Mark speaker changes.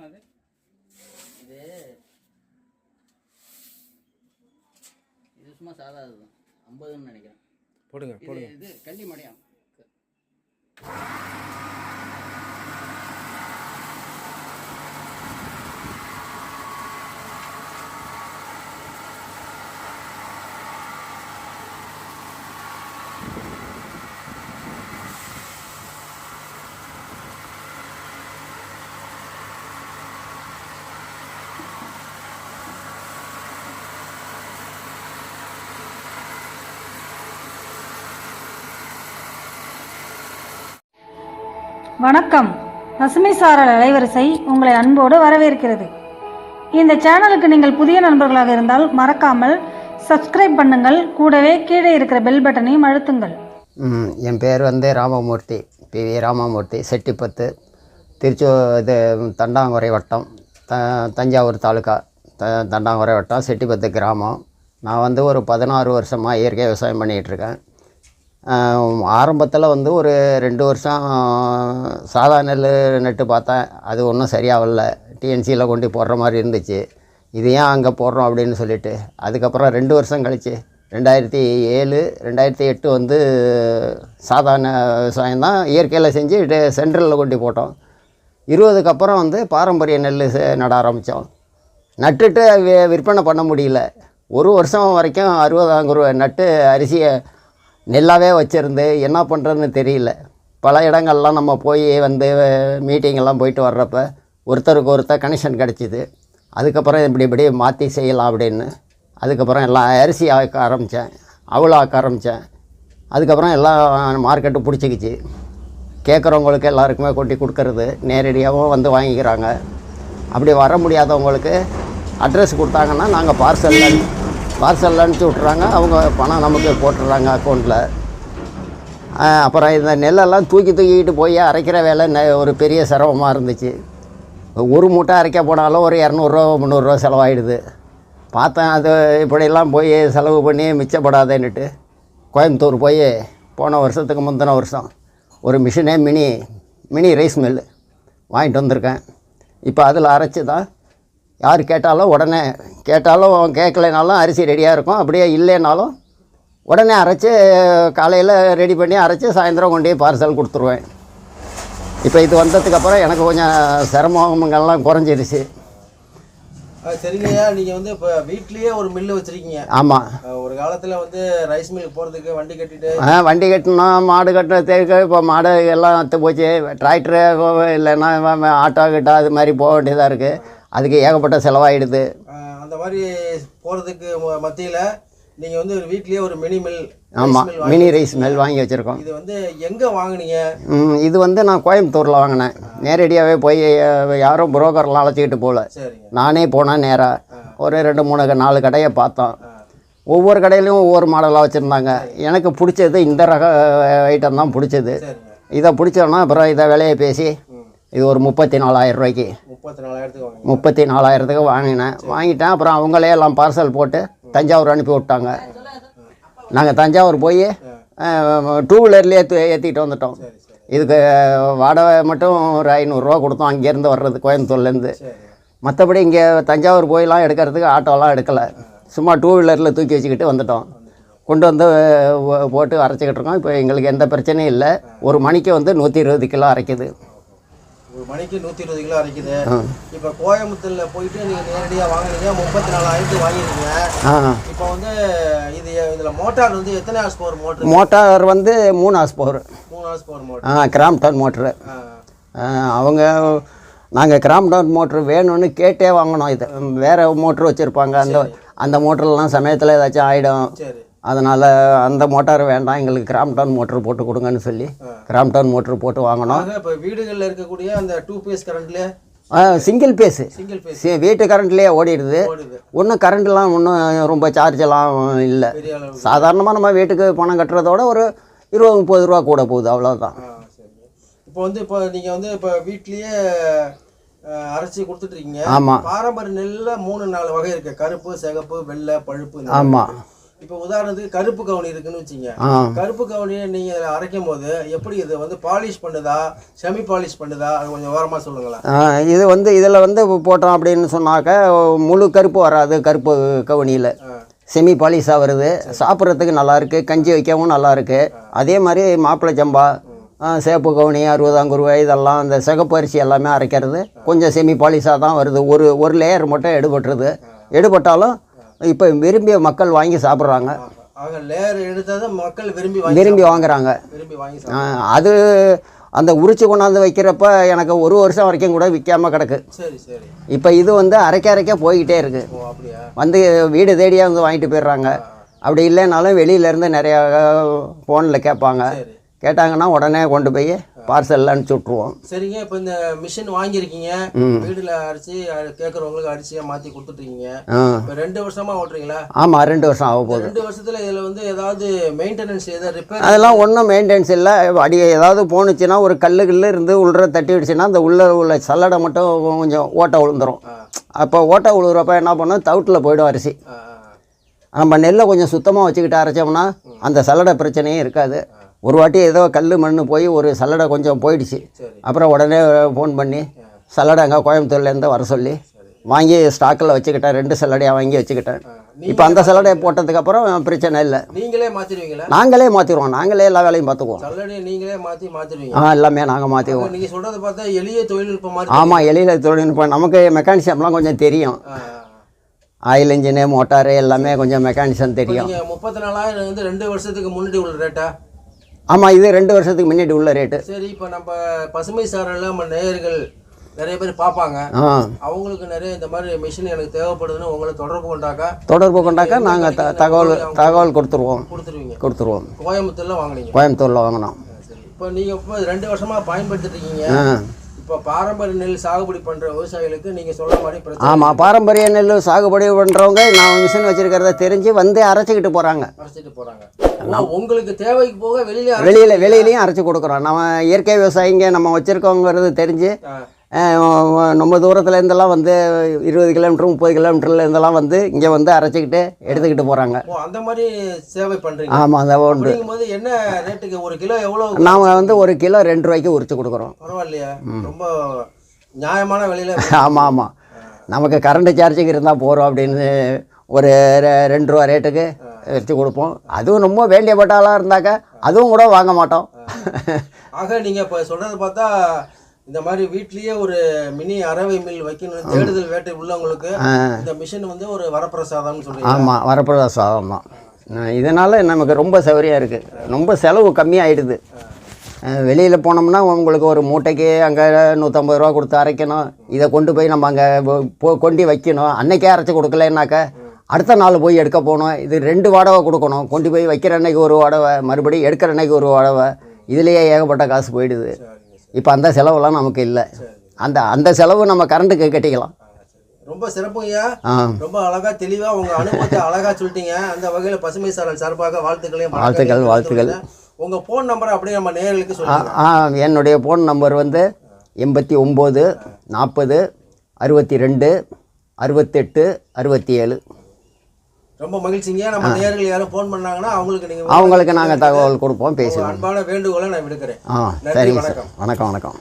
Speaker 1: பார்க்கலாம் அது இது இது சும்மா சாதா இதுதான் ஐம்பதுன்னு நினைக்கிறேன்.
Speaker 2: போடுங்க
Speaker 1: இது
Speaker 2: போடுங்க.
Speaker 1: இது கள்ளி மடையாம்.
Speaker 3: வணக்கம். பசுமை சாரல் அலைவரிசை உங்களை அன்போடு வரவேற்கிறது. இந்த சேனலுக்கு நீங்கள் புதிய நண்பர்களாக இருந்தால் மறக்காமல் சப்ஸ்கிரைப் பண்ணுங்கள். கூடவே கீழே இருக்கிற பெல் பட்டனையும் அழுத்துங்கள்.
Speaker 4: என் பேர் வந்து ராமமூர்த்தி. பி. வி. ராமமூர்த்தி செட்டிப்பத்து திருச்சூர் இது தண்டாங்குறை வட்டம் த தஞ்சாவூர் தாலுக்கா த தண்டாங்குறை வட்டம் செட்டிப்பத்து கிராமம். நான் வந்து ஒரு பதினாறு வருஷமாக இயற்கை விவசாயம் பண்ணிகிட்ருக்கேன் ஆரம்பத்தில் வந்து ஒரு ரெண்டு வருஷம் சாதா நெல் நட்டு பார்த்தேன். அது ஒன்றும் சரியாகல. டிஎன்சியில் கொண்டு போடுற மாதிரி இருந்துச்சு. இது ஏன் அங்கே போடுறோம் அப்படின்னு சொல்லிட்டு அதுக்கப்புறம் ரெண்டு வருஷம் கழிச்சு ரெண்டாயிரத்தி ஏழு ரெண்டாயிரத்தி எட்டு வந்து சாதாரண விவசாயம் தான் இயற்கையில் செஞ்சு சென்ட்ரலில் கொண்டு போட்டோம். இருபதுக்கு அப்புறம் வந்து பாரம்பரிய நெல் நட ஆரம்பித்தோம் நட்டுட்டு விற்பனை பண்ண முடியல. ஒரு வருஷம் வரைக்கும் அறுபதாங்க நட்டு அரிசியை நெல்லாவே வச்சுருந்து என்ன பண்ணுறதுன்னு தெரியல. பல இடங்கள்லாம் நம்ம போய் வந்து மீட்டிங்கெல்லாம் போயிட்டு வர்றப்ப ஒருத்தருக்கு ஒருத்தர் கனெக்ஷன் கிடச்சிது. அதுக்கப்புறம் இப்படி இப்படி மாற்றி செய்யலாம் அப்படின்னு. அதுக்கப்புறம் எல்லாம் அரிசி ஆக்க ஆரம்பித்தேன் அவ்வளோ ஆக்க ஆரம்பித்தேன் அதுக்கப்புறம் எல்லாம் மார்க்கெட்டு பிடிச்சிக்கிச்சு. கேட்குறவங்களுக்கு எல்லாருக்குமே கொட்டி கொடுக்கறது நேரடியாகவும் வந்து வாங்கிக்கிறாங்க. அப்படி வர முடியாதவங்களுக்கு அட்ரஸ் கொடுத்தாங்கன்னா நாங்கள் பார்சலில் பார்சல் அனுப்பிச்சி விட்றாங்க அவங்க பணம் நமக்கு போட்டுடுறாங்க அக்கௌண்ட்டில் அப்புறம் இந்த நெல்லெல்லாம் தூக்கி தூக்கிக்கிட்டு போய் அரைக்கிற வேலை நெ- ஒரு பெரிய சிரமமாக இருந்துச்சு. ஒரு மூட்டை அரைக்க போனாலும் ஒரு இரநூறுவா முந்நூறுரூவா செலவாயிடுது. பார்த்தேன் அது இப்படியெல்லாம் போய் செலவு பண்ணி மிச்சப்படாதேன்னுட்டு கோயம்புத்தூர் போய் போன வருஷத்துக்கு முந்தின வருஷம் ஒரு மிஷினே மினி மினி ரைஸ் மில்லு வாங்கிட்டு வந்திருக்கேன். இப்போ அதில் அரைச்சி தான் யார் கேட்டாலும் உடனே கேட்டாலும் கேட்கலைனாலும் அரிசி ரெடியாக இருக்கும். அப்படியே இல்லைனாலும் உடனே அரைச்சி காலையில் ரெடி பண்ணி அரைச்சி சாயந்தரம் கொண்டு போய் பார்சல் கொடுத்துருவேன். இப்போ இது வந்ததுக்கப்புறம் எனக்கு கொஞ்சம் சிரமங்கள்லாம் குறைஞ்சிருச்சு.
Speaker 2: சரிங்கய்யா நீங்கள் வந்து இப்போ வீட்லேயே ஒரு மில்லு வச்சுருக்கீங்க.
Speaker 4: ஆமாம்
Speaker 2: ஒரு காலத்தில் வந்து ரைஸ் மில்லுக்கு போகிறதுக்கு வண்டி கட்டிட்டு
Speaker 4: ஆ வண்டி கட்டணும் மாடு கட்டுறதுக்கு இப்போ மாடு எல்லாம் அத்து போச்சு. டிராக்டரு இல்லைன்னா ஆட்டோ கிட்ட அது மாதிரி போக வேண்டியதாக இருக்குது அதுக்கு ஏகப்பட்ட செலவாயிடுது.
Speaker 2: அந்த மாதிரி போகிறதுக்கு மத்தியில் நீங்கள் வந்து ஒரு வீட்லேயே ஒரு மினி மில்
Speaker 4: ஆமாம் மினி ரைஸ் மில் வாங்கி வச்சுருக்கோம்.
Speaker 2: இது வந்து எங்கே வாங்குனீங்க?
Speaker 4: இது வந்து நான் கோயம்புத்தூரில் வாங்கினேன். நேரடியாகவே போய் யாரும் புரோக்கர்லாம் அழைச்சிக்கிட்டு போகல நானே போனேன் நேராக ஒரு ரெண்டு மூணு நாலு கடையை பார்த்தோம். ஒவ்வொரு கடையிலையும் ஒவ்வொரு மாடலாக வச்சுருந்தாங்க. எனக்கு பிடிச்சது இந்த ரக ஐட்டம் தான் பிடிச்சது. இதை பிடிச்சோன்னா அப்புறம் இதை விலையை பேசி இது ஒரு முப்பத்தி நாலாயிரம் ரூபாய்க்கு.
Speaker 2: முப்பத்தி நாலாயிரத்துக்கு
Speaker 4: முப்பத்தி நாலாயிரத்துக்கு வாங்கினேன் வாங்கிட்டேன். அப்புறம் அவங்களே எல்லாம் பார்சல் போட்டு தஞ்சாவூர் அனுப்பி விட்டாங்க. நாங்கள் தஞ்சாவூர் போய் டூ வீலர்லேயே ஏற்றிட்டு வந்துட்டோம். இதுக்கு வாடகை மட்டும் ஒரு ஐநூறுரூவா கொடுத்தோம். அங்கேருந்து வர்றது கோயம்புத்தூர்லேருந்து. மற்றபடி இங்கே தஞ்சாவூர் போயெல்லாம் எடுக்கிறதுக்கு ஆட்டோலாம் எடுக்கலை. சும்மா டூ வீலரில் தூக்கி வச்சுக்கிட்டு வந்துட்டோம். கொண்டு வந்து போட்டு அரைச்சிக்கிட்டு இருக்கோம். இப்போ எங்களுக்கு எந்த பிரச்சனையும் இல்லை. ஒரு மணிக்கு வந்து நூற்றி இருபது கிலோ அரைக்குது.
Speaker 2: ஒரு மணிக்கு நூற்றி இருபது கிலோ அரைக்குது. இப்போ கோயம்புத்தூரில் போயிட்டு நீங்கள் நேரடியாக வாங்குனீங்க முப்பத்தி நாலாயிரத்துக்கு வாங்கிருக்கீங்க. இப்போ வந்து இது இதில் மோட்டார் வந்து எத்தனை ஹார்ஸ் பவர் மோட்டர்
Speaker 4: மோட்டார் வந்து மூணு ஹார்ஸ் பவர்.
Speaker 2: மூணு ஹார்ஸ் பவர் மோட்டர்
Speaker 4: ஆ கிராம்டன் மோட்ரு. அவங்க நாங்கள் கிராம்டன் மோட்ரு வேணும்னு கேட்டே வாங்கினோம் இது. வேறு மோட்ரு வச்சுருப்பாங்க. அந்த அந்த மோட்டர்லாம் சமயத்தில் ஏதாச்சும் ஆகிடும்
Speaker 2: சரி.
Speaker 4: அதனால் அந்த மோட்டார் வேண்டாம் எங்களுக்கு கிராம்டன் மோட்ரு போட்டு கொடுங்கன்னு சொல்லி கிராம்டன் மோட்ரு போட்டு வாங்கினோம்.
Speaker 2: இப்போ வீடுகளில் இருக்கக்கூடிய அந்த டூ பேஸ் கரண்ட்லேயே
Speaker 4: சிங்கிள் பேஸு
Speaker 2: சிங்கிள் பேஸ்
Speaker 4: சி வீட்டு கரண்ட்லேயே ஓடிடுது. ஒன்றும் கரண்ட்லாம் ஒன்றும் ரொம்ப சார்ஜெல்லாம் இல்லை. சாதாரணமாக நம்ம வீட்டுக்கு பணம் கட்டுறதோட ஒரு இருபது முப்பது ரூபா கூட போகுது அவ்வளோதான்
Speaker 2: இப்போ வந்து இப்போ நீங்கள் வந்து இப்போ வீட்லேயே அரைச்சி கொடுத்துட்ருக்கீங்க
Speaker 4: ஆமாம்
Speaker 2: பாரம்பரிய நெல்லில் மூணு நாலு வகை இருக்குது கருப்பு சிகப்பு வெள்ளை பழுப்பு.
Speaker 4: ஆமாம்
Speaker 2: இப்போ உதாரணத்துக்கு கருப்பு கவுனி இருக்குன்னு வச்சுங்க. கருப்பு கவுனியை நீங்க இதுல அரைக்கும் போது எப்படி இது வந்து பாலிஷ் பண்ணுதா? செமி பாலிஷ் பண்ணுதா? அது கொஞ்சம் ஓரமா சொல்லுங்களேன்.
Speaker 4: இது வந்து இதில் வந்து போட்டோம் அப்படின்னு சொன்னாக்க முழு கருப்பு வராது கருப்பு கவுனியில். செமி பாலிஷாக வருது. சாப்பிட்றதுக்கு நல்லா இருக்கு கஞ்சி வைக்கவும் நல்லா இருக்கு. அதே மாதிரி மாப்பிள்ளை சம்பா சேப்பு கவுனி அறுபதாங்குருவை இதெல்லாம் இந்த சிகப்பு அரிசி எல்லாமே அரைக்கிறது கொஞ்சம் செமி பாலிஷாக தான் வருது. ஒரு ஒரு லேயர் மட்டும் எடுபட்டுருது. எடுபட்டாலும் இப்போ விரும்பிய மக்கள் வாங்கி சாப்பிட்றாங்க.
Speaker 2: மக்கள் விரும்பி வாங்கி
Speaker 4: விரும்பி வாங்குறாங்க. அது அந்த உரிச்சு கொண்டாந்து வைக்கிறப்ப எனக்கு ஒரு வருஷம் வரைக்கும் கூட விற்காம கிடக்கு. இப்போ இது வந்து அரைக்க அரைக்க போய்கிட்டே இருக்கு. வந்து வீடு தேடியே வந்து வாங்கிட்டு போயிடுறாங்க. அப்படி இல்லைனாலும் வெளியிலேருந்து நிறையா ஃபோனில் கேட்பாங்க. கேட்டாங்கன்னா உடனே கொண்டு போய் பார்சலில் அனுப்பிச்சி விட்ருவோம்
Speaker 2: சரிங்க இப்போ இந்த மிஷின் வாங்கியிருக்கீங்க. வீடுல அரிசி கேட்கறவங்களுக்கு அரிசியா மாத்தி கொடுத்துட்டீங்க
Speaker 4: ஆ.
Speaker 2: இப்போ ரெண்டு வருஷமா ஓட்டுறீங்களா?
Speaker 4: ஆமாம் ரெண்டு வருஷம் ஆக போகுது.
Speaker 2: ரெண்டு வருஷத்துல இதுல வந்து ஏதாவது மெயின்டெனன்ஸ் ஏதாவது ரிப்பேர்
Speaker 4: அதெல்லாம் ஒன்றும் மெயின்டெனன்ஸ் இல்லை. அடி ஏதாவது போணுச்சுன்னா ஒரு கல்லு கல்லு இருந்து உள்ள தட்டி விடுச்சுன்னா அந்த உள்ள உள்ள சல்லடை மட்டும் கொஞ்சம் ஓட்டை விழுந்துரும் அப்போ ஓட்டை விழுகிறப்ப என்ன பண்ணோம்? தவிட்டில் போயிடும் அரிசி. நம்ம நெல்லை கொஞ்சம் சுத்தமாக வச்சுக்கிட்டு அரைச்சோம்னா அந்த சல்லடை பிரச்சனையும் இருக்காது. ஒரு வாட்டி ஏதோ கல் மண் போய் ஒரு சல்லடை கொஞ்சம் போயிடுச்சு. அப்புறம் உடனே ஃபோன் பண்ணி சல்லடை அங்கே கோயம்புத்தூர்லேருந்து வர சொல்லி வாங்கி ஸ்டாக்கில் வச்சுக்கிட்டேன் ரெண்டு சல்லடையாக வாங்கி வச்சுக்கிட்டேன். இப்போ அந்த சல்லடையை போட்டதுக்கப்புறம் பிரச்சனை இல்லை.
Speaker 2: நீங்களே மாத்திடுவீங்களா
Speaker 4: நாங்களே மாற்றிடுவோம் நாங்களே எல்லா வேலையும் பார்த்துக்குவோம்
Speaker 2: நீங்களே மாத்தி மாத்திடுவீங்க
Speaker 4: ஆ எல்லாமே நாங்கள் மாற்றிக்குவோம்
Speaker 2: நீங்க சொல்றத பார்த்தா எளிய தொழில்நுட்பம்
Speaker 4: ஆமாம் எளியில் தொழில்நுட்பம். நமக்கு மெக்கானிசம்லாம் கொஞ்சம் தெரியும். ஆயில் இன்ஜினு மோட்டாரு எல்லாமே கொஞ்சம் மெக்கானிசம் தெரியும்.
Speaker 2: முப்பத்தி நாலாயிரம் வந்து ரெண்டு வருஷத்துக்கு முன்னாடி உள்ள ரேட்டா
Speaker 4: ஆமாம் இது ரெண்டு வருஷத்துக்கு முன்னாடி உள்ள ரேட்டு
Speaker 2: சரி இப்போ நம்ம பசுமை சாரல்ல நம்ம நேயர்கள் நிறைய பேர் பார்ப்பாங்க. அவங்களுக்கு நிறைய இந்த மாதிரி மிஷின் எனக்கு தேவைப்படுதுன்னு உங்களை தொடர்பு கொண்டாக்கா?
Speaker 4: தொடர்பு கொண்டாக்கா நாங்கள் தகவல் தகவல் கொடுத்துருவோம்.
Speaker 2: கொடுத்துருவீங்க.
Speaker 4: கொடுத்துருவோம்.
Speaker 2: கோயம்புத்தூர்ல வாங்குனீங்க.
Speaker 4: கோயம்புத்தூரில் வாங்கினோம்.
Speaker 2: இப்போ நீங்க இப்போ ரெண்டு வருஷமா பயன்படுத்திட்டு இருக்கீங்க. இப்போ பாரம்பரிய நெல் சாகுபடி பண்ற விவசாயிகளுக்கு நீங்க சொல்ற மாதிரி
Speaker 4: ஆமாம் பாரம்பரிய நெல் சாகுபடி பண்ணுறவங்க நான் மிஷின் வச்சுருக்கிறத தெரிஞ்சு வந்து அரைச்சிக்கிட்டு போகிறாங்க
Speaker 2: அரைச்சிட்டு போறாங்க. ஓ, உங்களுக்கு தேவைக்கு போக வெளியில
Speaker 4: வெளியில் வெளியிலையும் அரைச்சி கொடுக்குறோம். நம்ம இயற்கை விவசாயிங்க நம்ம வச்சுருக்கோங்கிறது தெரிஞ்சு
Speaker 2: ஆ,
Speaker 4: அஹ், ரொம்ப தூரத்துல இருந்தெல்லாம் வந்து இருபது கிலோமீட்டர் முப்பது கிலோமீட்டர்ல இருந்தெல்லாம் வந்து இங்கே வந்து அரைச்சிக்கிட்டு எடுத்துக்கிட்டு போகிறாங்க.
Speaker 2: அந்த மாதிரி சேவை பண்றீங்க.
Speaker 4: ஆமாம் உண்டு
Speaker 2: அப்படிங்கும்போது என்ன ரேட்டுக்கு ஒரு கிலோ எவ்வளவு
Speaker 4: நாம் வந்து ஒரு கிலோ ரெண்டு ரூபாய்க்கு உரிச்சு கொடுக்குறோம்.
Speaker 2: பரவாயில்லையா. ரொம்ப நியாயமான விலையில
Speaker 4: ஆமாம் ஆமாம் நமக்கு கரண்ட் சார்ஜுக்கு இருந்தால் போகிறோம் அப்படின்னு ஒரு ரெ- ரெண்டு ரூபா ரேட்டுக்கு வச்சு கொடுப்போம். அதுவும் ரொம்ப வேண்டியப்பட்ட ஆளாக இருந்தாக்கா அதுவும் கூட வாங்க மாட்டோம்.
Speaker 2: ஆக நீங்க இப்ப சொல்றத பார்த்தா இந்த மாதிரி வீட்லயே ஒரு மினி அரவை மில் வைக்கணும் தேடுதல் வேட்டை உள்ளவங்களுக்கு இந்த மிஷின் வந்து ஒரு வரப்பிரசாதம்னு சொல்றீங்க
Speaker 4: ஆமாம் வரப்பிரசாதம் தான். இதனால் நமக்கு ரொம்ப சௌகரியம் இருக்குது ரொம்ப செலவு கம்மியாயிடுது. வெளியில் போனோம்னா உங்களுக்கு ஒரு மூட்டைக்கு அங்கே நூற்றம்பது ரூபா கொடுத்து அரைக்கணும். இதை கொண்டு போய் நம்ம அங்கே கொண்டு வைக்கணும். அன்னைக்கே அரைச்சி கொடுக்கலன்னாக்கா அடுத்த நாள் போய் எடுக்க போகணும். இது ரெண்டு வாடகை கொடுக்கணும். கொண்டு போய் வைக்கிற அன்னைக்கு ஒரு வாடகை மறுபடியும் எடுக்கிற அன்னைக்கு ஒரு வாடகை. இதுலேயே ஏகப்பட்ட காசு போயிடுது. இப்போ அந்த செலவெல்லாம் நமக்கு இல்லை. அந்த அந்த செலவு நம்ம கரண்ட்டுக்கு கட்டிக்கலாம்.
Speaker 2: ரொம்ப சிறப்புங்கய்யா ரொம்ப அழகா தெளிவா உங்க அனுபவத்தை அழகா சொல்லிட்டீங்க. அந்த வகையில பசுமை சாரல் சார்பாக வாழ்த்துக்களையும்
Speaker 4: வாழ்த்துக்கள், வாழ்த்துக்கள்.
Speaker 2: உங்க போன் நம்பரை அப்படியே நம்ம நேயர்களுக்கு
Speaker 4: ஆ
Speaker 2: சொல்லுங்க
Speaker 4: என்னுடைய ஃபோன் நம்பர் வந்து எண்பத்தி ஒம்பது நாற்பது அறுபத்தி ரெண்டு அறுபத்தெட்டு அறுபத்தி ஏழு.
Speaker 2: ரொம்ப மகிழ்ச்சிங்க. நம்ம நேயர்கள் யாரும் போன் பண்ணாங்கன்னா அவங்களுக்கு நீங்க
Speaker 4: அவங்களுக்கு நாங்கள் தகவல் கொடுப்போம் பேசுவோம்
Speaker 2: அன்பான வேண்டுகோளை நான் விடுக்கிறேன்.
Speaker 4: ஆ சரிங்க சார்.
Speaker 2: வணக்கம்.
Speaker 4: வணக்கம் வணக்கம்.